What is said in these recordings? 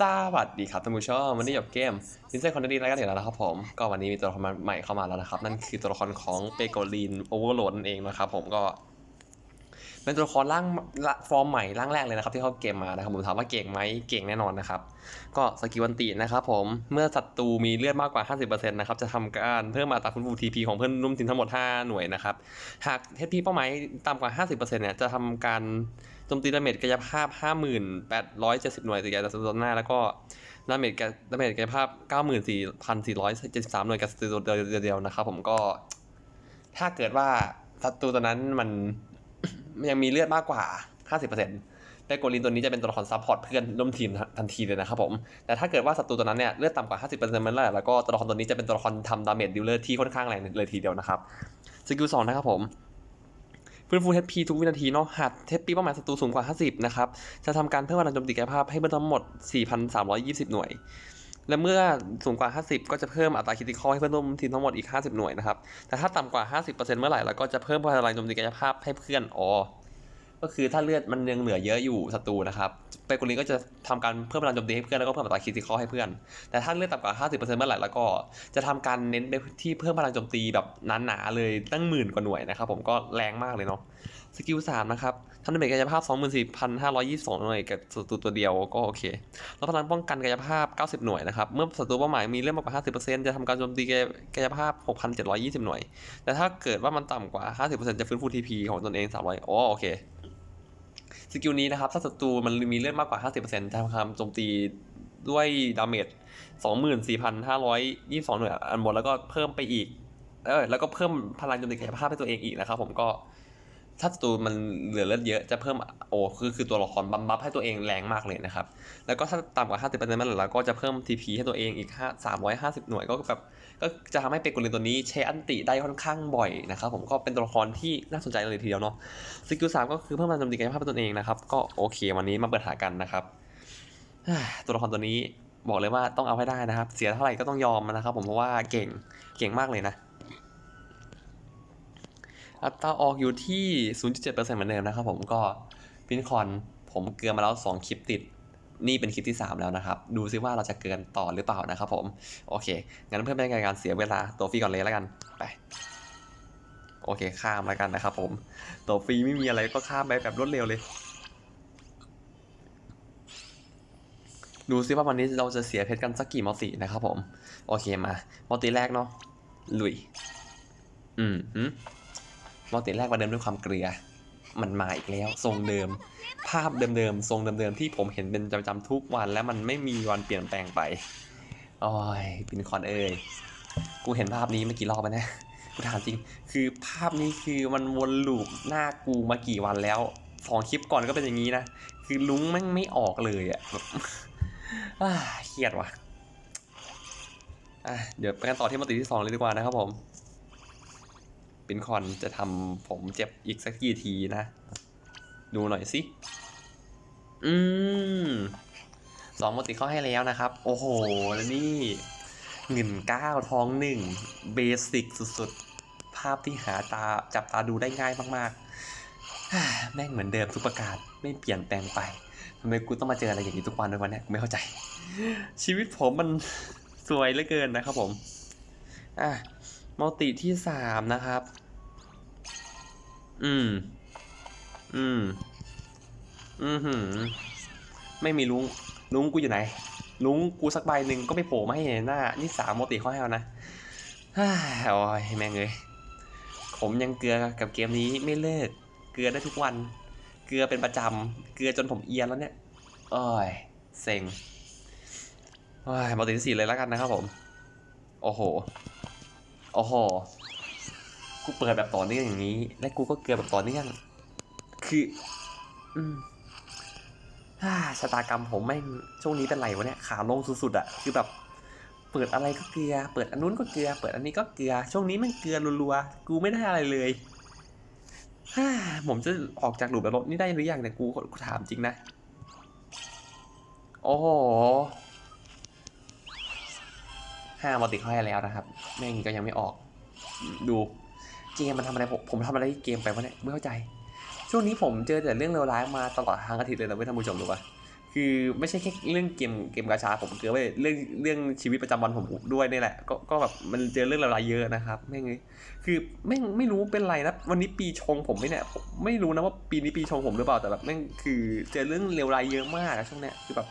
สวัสดีครับท่านผู้ชมวันนี้จบเกมดินเซนคอนเทนต์รายการเดียวแล้วนะครับผมก็วันนี้มีตัวละครใหม่เข้ามาแล้วนะครับ นั่นคือตัวละครของเปโกลินโอเวอร์โหลดนั่นเองนะครับผมก็เป็นตัวละครร่างฟอร์มใหม่ร่างแรกเลยนะครับ ที่เข้าเกมมานะครับผมถามว่าเก่งไหมเก่งแน่นอนนะครับ ก็สกิลวันตินะครับผมเมื่อศัตรูมีเลือดมากกว่า 50%นะครับจะทำการเพิ่มอัตราฟื้นฟู TP ของเพื่อนร่วมทีมทั้งหมด 5 หน่วยนะครับหาก HP เป้าหมายต่ำกว่า 50%เนี่ยจะทำการ จมตีดาเมจกายภาพ 5870 หน่วยต่อจากศัตรูตัวหน้าแล้วก็ดาเมจดาเมจกายภาพ 94,473 หน่วยกับศัตรูเดียวๆนะครับผมก็ ถ้าเกิดว่าศัตรูตัวนั้นมันยังมีเลือดมากกว่า 50%เปโกลินตัวนี้จะเป็นตัวละครซัพพอร์ตเพื่อนร่วมทีมทันทีเลยนะครับผม แต่ถ้าเกิดว่าศัตรูตัวนั้นเนี่ยเลือดต่ำกว่า 50%เมื่อไหร่แล้วก็ตัวละครตัวนี้จะเป็นตัวละครทำดาเมจดิลเลอร์ที่ค่อนข้างแรงเลยทีเดียวนะครับ สกิลสองนะครับผม ฟื้นฟู HP ทุกวินาทีเนาะหาก HP เป้าหมายศัตรูสูงกว่า 50 นะครับ จะทำการเพิ่มพลังโจมตีกายภาพให้เพิ่มทั้งหมด 4,320 หน่วย และเมื่อสูงกว่า 50 ก็จะเพิ่มอัตราคิติคอให้เพื่อนร่วมทีมทั้งหมดอีก 50 หน่วยนะครับ แต่ถ้าต่ำกว่า 50%เมื่อไหร่เราก็จะเพิ่มพลังโจมตีกายภาพให้เพื่อนอ๋อ ก็คือถ้าเลือดมันยังเหลือเยอะอยู่ศัตรูนะครับเปโกลินก็จะทำการเพิ่มพลังโจมตีให้เพื่อนแล้วก็เพิ่มอัตราคิติคอลให้เพื่อน แต่ถ้าเลือดต่ำกว่า 50%เมื่อไหร่แล้วก็จะทำการเน้นไปที่เพิ่มพลังโจมตีแบบหนาๆเลยตั้งหมื่นกว่าหน่วยนะครับผมก็แรงมากเลยเนาะสกิลสามนะครับทำดาเมจกายภาพ 24,522 หน่วยกับศัตรูตัวเดียวก็โอเค แล้วพลังป้องกันกายภาพ 90 หน่วยนะครับ เมื่อศัตรูเป้าหมายมีเลือดมากกว่า 50%จะทำการโจมตีกายภาพ 6,720 หน่วย แต่ถ้าเกิดว่ามันต่ำกว่า 50%จะฟื้นฟู TP ของตนเอง 300 อ๋อโอเค สกิลนี้นะครับถ้าศัตรูมันมีเลือดมากกว่า 50%จะทำการโจมตีด้วยดาเมจ24,522 หน่วยอันบนแล้วก็เพิ่มไปอีกเออแล้วก็เพิ่มพลังโจมตีกายภาพให้ตัวเองอีกนะครับผมก็ ถ้าศัตรูมันเหลือเลือดเยอะจะเพิ่มโอ้คือคือตัวละครบัมบัฟให้ตัวเองแรงมากเลยนะครับ แล้วก็ถ้าต่ำกว่า 50%มันแล้วก็จะเพิ่ม TP ให้ตัวเองอีก5 350 หน่วยก็แบบก็จะทำให้เปโกลินตัวนี้ใช้อันติได้ค่อนข้างบ่อยนะครับผมก็เป็นตัวละครที่น่าสนใจเลยทีเดียวเนาะสกิลสามก็คือเพิ่มพลังจมตีกายภาพตัวเองนะครับก็โอเควันนี้มาเปิดหากันนะครับตัวละครตัวนี้บอกเลยว่าต้องเอาให้ได้นะครับ เสียเท่าไหร่ก็ต้องยอมนะครับ ผมเพราะว่าเก่งเก่งมากเลยนะ อัตราออกอยู่ที่ 0.7%เหมือนเดิมนะครับผมก็ฟินคอนผมเกลือมาแล้ว 2 คลิปติด นี่เป็นคลิปที่ 3 แล้วนะครับ ดูซิว่าเราจะเกินต่อหรือเปล่านะครับผม โอเค งั้นเพื่อไม่ให้การเสียเวลาตัวฟรีก่อนเลยแล้วกัน ไป โอเค ข้ามแล้วกันนะครับผม ตัวฟรีไม่มีอะไรก็ข้ามไปแบบรวดเร็วเลย ดูซิว่าวันนี้เราจะเสียเพชรกันสักกี่มัลตินะครับผม โอเคมามัลติแรกเนาะลุย อืมหืม มัลติแรกมาเดิมด้วยความเกลียมันมาอีกแล้ว ทรงเดิม ภาพเดิมๆทรงเดิมๆที่ผมเห็นเป็นประจำๆทุกวัน แล้วมันไม่มีวันเปลี่ยนแปลงไปโอ้ยปินคอนเอ้ยกูเห็นภาพนี้ม่กี่รอบแล้วนะกูถามจริง คือภาพนี้คือมันวนลูปหน้ากูมากี่วันแล้วสองคลิปก่อนก็เป็นอย่างนี้นะ คือลุงแม่งไม่ออกเลยอะแบบอ่าเครียดว่ะะเดี๋ยวไปกันต่อที่มติที่สองเลยดีกว่านะครับผม ปินคอนจะทำผมเจ็บอีกสักกี่ทีนะ ดูหน่อยสิ อืมสองมติเข้าให้แล้วนะครับ โอ้โห แล้วนี่เงินเก้าทองหนึ่งเบสิกสุดๆ ภาพที่หาตาจับตาดูได้ง่ายมากๆ แม่งเหมือนเดิมทุกประการไม่เปลี่ยนแปลงไปทำไมกูต้องมาเจออะไรอย่างนี้ทุกวันด้วยวันเนี้ยกูไม่เข้าใจ ชีวิตผมมันสวยเหลือเกินนะครับผม อะมัลติที่สามนะครับ อืม อืม อือหือ ไม่มีลุง ลุงกูอยู่ไหน ลุงกูสักใบหนึ่งก็ไม่โผล่มาให้เห็นหน้า นี่สามโมติข้อให้แล้วนะฮ่าโอ้ยแม่งเลย ผมยังเกลือกับเกมนี้ไม่เลิก เกลือได้ทุกวัน เกลือเป็นประจำ เกลือจนผมเอียนแล้วเนี่ยโอ้ยเซ็งโอ้ยมัลติที่สี่เลยแล้วกันนะครับผม โอ้โห โอ้โห กูเปิดแบบต่อเนื่องอย่างนี้ และกูก็เกลือแบบต่อเนื่อง คือ อืมฮ่าชะตากรรมผมแม่งช่วงนี้เป็นไรวะเนี่ยขาลงสุดๆอะคือแบบ เปิดอะไรก็เกลือ เปิดอันนู้นก็เกลือ เปิดอันนี้ก็เกลือ ช่วงนี้แม่งเกลือรัวๆ กูไม่ได้อะไรเลยฮ่าผมจะออกจากหลุมแบบนี้ได้หรือยังเนี่ยกูกูถามจริงนะ โอ้โหห้ามัลติเข้าให้แล้วนะครับ แม่งก็ยังไม่ออก ดู เกมมันทำอะไรผมผมทำอะไรที่เกมไปวะเนี่ยไม่เข้าใจ ช่วงนี้ผมเจอแต่เรื่องเลวร้ายมาตลอดทางอาทิตย์เลยนะเว้ยท่านผู้ชมดูปะคือไม่ใช่แค่เรื่องเกมเกมกาชาผมเจอไปเรื่องเรื่องชีวิตประจำวันผมด้วยนี่แหละ ก็ก็แบบมันเจอเรื่องราวๆเยอะนะครับแม่งเลยคือแม่งไม่รู้เป็นไรนะวันนี้ปีชงผมไม่เนี่ยผมไม่รู้นะว่าปีนี้ปีชงผมหรือเปล่าแต่แบบแม่งคือเจอเรื่องเลวร้ายเยอะมากอะช่วงเนี้ยคือแบบ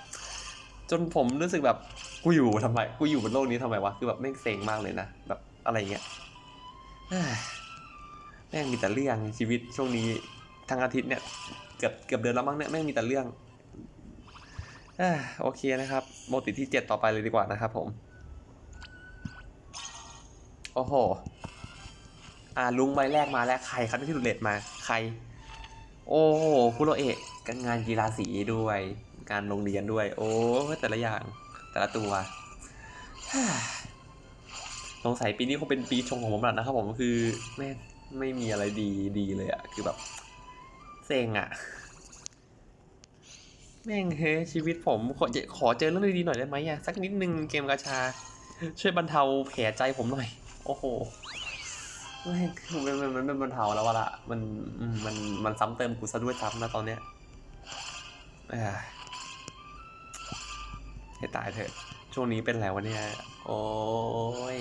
จนผมรู้สึกแบบกูอยู่ทำไมกูอยู่บนโลกนี้ทำไมวะคือแบบแม่งเซ็งมากเลยนะแบบอะไรเงี้ย แม่งมีแต่เรื่องชีวิตช่วงนี้ทั้งอาทิตย์เนี่ยเกือบเกือบเดือนแล้วมั้งเนี่ยแม่งมีแต่เรื่องอโอเคนะครับโมติที่เจ็ดต่อไปเลยดีกว่านะครับผม โอ้โห อ่าลุงใบแรกมาแล้วใครครับที่ดูเลตมาใคร โอ้โหคุโรเอะกันงานกีฬาสีด้วย การโรงเรียนด้วย โอ้แต่ละอย่างแต่ละตัวสงสัยปีนี้คงเป็นปีชงของผมแล้วนะครับผมคือแม่ ไม่มีอะไรดีดีเลยอะคือแบบเซ็งอะแม่งเฮ้ชีวิตผมขอเจขอเจอเรื่องดีๆหน่อยได้ไหมอะสักนิดนึงเกมกาชา ช่วยบรรเทาแผลใจผมหน่อย โอ้โหแม่งมันมันมันมันบรรเทาแล้ววะละมันมันมันซ้ำเติมกูซะด้วยซ้ำนะตอนเนี้ยเอ้ยให้ตายเถอะ ช่วงนี้เป็นแล้ววะเนี่ย โอ้ย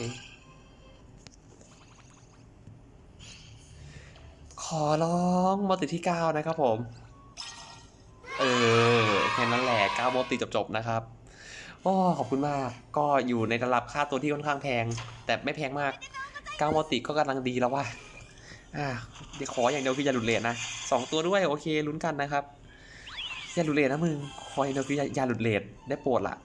อร้องมอติที่ 9 นะครับผม เออ แค่นั้นแหละ9โมติจบๆนะครับโอ้ขอบคุณมาก ก็อยู่ในระดับค่าตัวที่ค่อนข้างแพง แต่ไม่แพงมาก9โมติก็กำลังดีแล้วว่าอ่าเดี๋ยวขออย่างเดียวคืออย่าหลุดเลทนะสองตัวด้วยโอเคลุ้นกันนะครับ อย่าหลุดเลทนะมึง ขออย่างเดียวคืออย่าหลุดเลทได้โปรดละ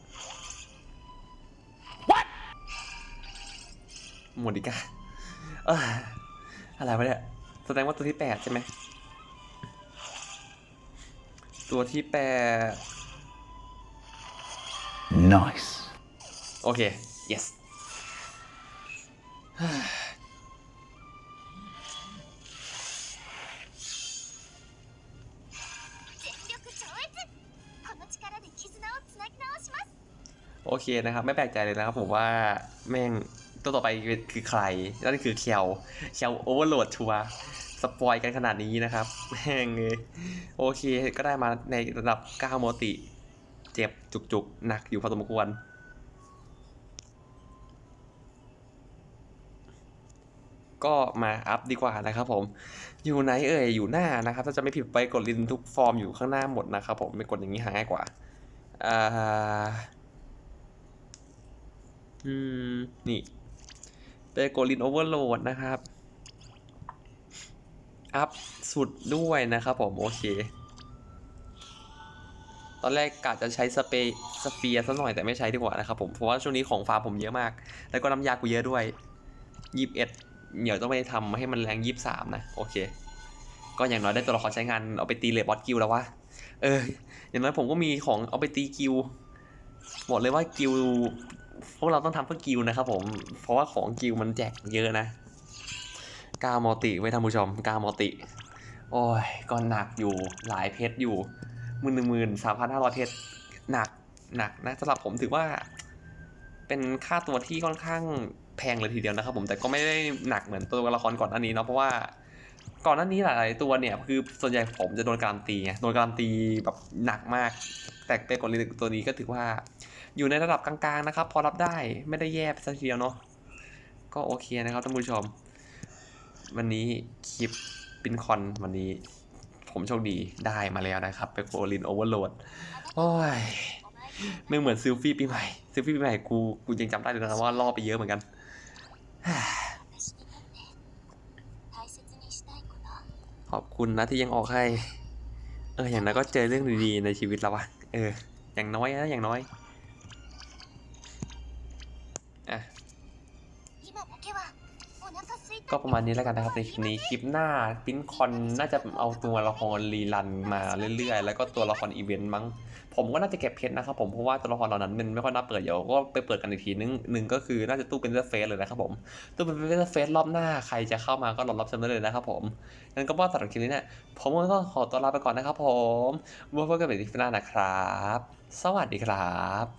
หมดอีกอะอะไรวะเนี่ย แสดงว่าตัวที่แปดใช่ไหม ตัวที่แปด nice โอเค yes โอเคนะครับ ไม่แปลกใจเลยนะครับผมว่าแม่ง ตัวต่อไปคือใคร นั่นคือเคียวเคียวโอเวอร์โหลดชัวสปอยกันขนาดนี้นะครับแม่งเลยโอเคก็ได้มาในระดับ 9 โมติ เจ็บจุกๆ หนักอยู่พอสมควร ก็มาอัพดีกว่านะครับผม อยู่ไหนเอ่ย อยู่หน้านะครับ ถ้าจะไม่ผิดไปกดลินทุกฟอร์มอยู่ข้างหน้าหมดนะครับผมไม่กดอย่างนี้หาง่ายกว่า อ่า อืม นี่ เปโกลินโอเวอร์โหลดนะครับ อัพสุดด้วยนะครับผม โอเค ตอนแรกกะจะใช้สเปรย์สเฟียร์ซะหน่อยแต่ไม่ใช้ดีกว่านะครับผม เพราะว่าช่วงนี้ของฟาร์มผมเยอะมาก แล้วก็น้ำยากูเยอะด้วยยี่สิบเอ็ดเดี๋ยวต้องไปทำให้มันแรงยี่สิบสามนะ โอเค ก็อย่างน้อยได้ตัวละครใช้งานเอาไปตีเลบอสกิลแล้ววะเออ อย่างน้อยผมก็มีของเอาไปตีกิลบอกเลยว่ากิล พวกเราต้องทำเพื่อกิลนะครับผม เพราะว่าของกิลมันแจกเยอะนะกามอติไว้ท่านผู้ชมกามอติ โอ้ยก็หนักอยู่หลายเพชรอยู่หมื่นหนึ่งหมื่นสามพันห้าร้อยเพชรหนักหนักนะสำหรับผมถือว่า เป็นค่าตัวที่ค่อนข้างแพงเลยทีเดียวนะครับผมแต่ก็ไม่ได้หนักเหมือนตัวละครก่อนหน้านี้เนาะเพราะว่า ก่อนหน้านี้หลาย ๆ ตัวเนี่ยคือส่วนใหญ่ผมจะโดนการตีไงโดนการตีแบบหนักมาก แต่เปกดลิลตัวนี้ก็ถือว่า อยู่ในระดับกลาง ๆ นะครับ พอรับได้ไม่ได้แย่ซะทีเดียวเนาะก็โอเคนะครับท่านผู้ชม วันนี้คลิปบินคอนวันนี้ ผมโชคดีได้มาแล้วนะครับเปโกลินโอเวอร์โหลดโอ้ยไม่เหมือนซิลฟี่ปีใหม่ซิลฟี่ปีใหม่กูกูยังจำได้เลยนะว่าล่อไปเยอะเหมือนกัน อบคุณนะที่ยังออกให้ เออ อย่างน้อยก็เจอเรื่องดีๆในชีวิตเราอะเออ อย่างน้อยนะ อย่างน้อย ก็ประมาณนี้แล้วกันนะครับในคลิปนี้คลิปหน้าปิ้นคอนน่าจะเอาตัวละครรีรันมาเรื่อยๆ แล้วก็ตัวละครอีเวนต์มั้งผมก็น่าจะเก็บเพชรนะครับผมเพราะว่าตัวละครเหล่านั้นมันไม่ค่อยน่าเปิดเดี๋ยวก็ไปเปิดกันอีกทีนึงหนึ่งก็คือน่าจะตู้เป็นเซอร์เฟสเลยนะครับผมตู้เป็นเซอร์เฟสรอบหน้าใครจะเข้ามาก็รอรับชมได้เลยนะครับผมงั้นก็ว่าสำหรับคลิปนี้เนี่ยผมก็ต้องขอตัวลาไปก่อนนะครับผมไว้พบกันใหม่ในคลิปหน้านะครับ สวัสดีครับ